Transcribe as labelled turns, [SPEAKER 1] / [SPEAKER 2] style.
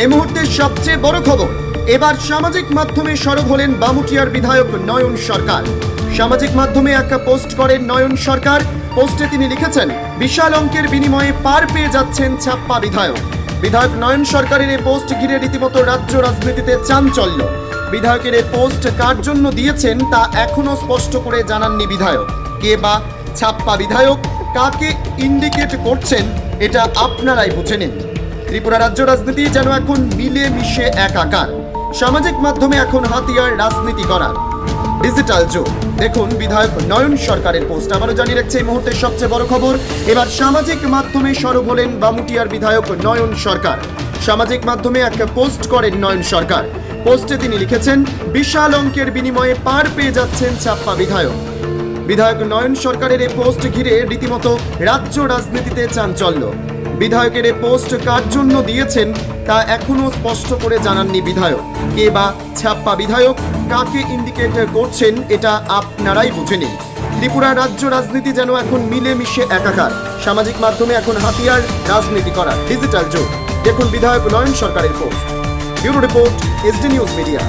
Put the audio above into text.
[SPEAKER 1] এই মুহূর্তের সবচেয়ে বড় খবর, এবার সামাজিক মাধ্যমে সরব হলেন বামুটিয়ার বিধায়ক নয়ন সরকার। সামাজিক মাধ্যমে একটা পোস্ট করেন নয়ন সরকার, পোস্টে তিনি লিখেছেন, বিশাল অঙ্কের বিনিময়ে পার পেয়ে যাচ্ছেন ছাপ্পা বিধায়ক। বিধায়ক নয়ন সরকারের এই পোস্ট ঘিরে রীতিমতো রাজ্য রাজনীতিতে চাঞ্চল্য। বিধায়কের এই পোস্ট কার জন্য দিয়েছেন তা এখনও স্পষ্ট করে জানাননি বিধায়ক। কে বা ছাপ্পা বিধায়ক, কাকে ইন্ডিকেট করছেন, এটা আপনারাই বুঝে নিন। ত্রিপুরা রাজ্য রাজনীতি যেন এখন মিলে মিশে একাকার। সামাজিক মাধ্যমে এখন হাতিয়ার রাজনীতি করার। ডিজিটাল যুগ। দেখুন, বিধায়ক নয়ন সরকারের পোস্ট। আবারও জানিয়ে রাখছে, এই মুহূর্তের সবচেয়ে বড় খবর, এবার সামাজিক মাধ্যমে সরব হলেন বামুটিয়ার বিধায়ক নয়ন সরকার। সামাজিক মাধ্যমে একটা পোস্ট করেন নয়ন সরকার। পোস্টে তিনি লিখেছেন, বিশাল অঙ্কের বিনিময়ে পার পেয়ে যাচ্ছেন ছাপ্পা বিধায়ক। বিধায়ক নয়ন সরকারের এই পোস্ট ঘিরে রীতিমতো রাজ্য রাজনীতিতে চাঞ্চল্য। বিধায়কের এই পোস্ট কার জন্য দিয়েছেন তা এখনও স্পষ্ট করে জানাননি বিধায়ক। কে বা ছাপ্পা বিধায়ক কাকে ইন্ডিকেট করছেন এটা আপনারাই বুঝে নিন ত্রিপুরা রাজ্য রাজনীতি যেন এখন মিলে মিশে একাকার। সামাজিক মাধ্যমে এখন হাতিয়ার রাজনীতি করা ডিজিটাল যুগ। দেখুন বিধায়ক নয়ন সরকারের post. Bureau report SD news media.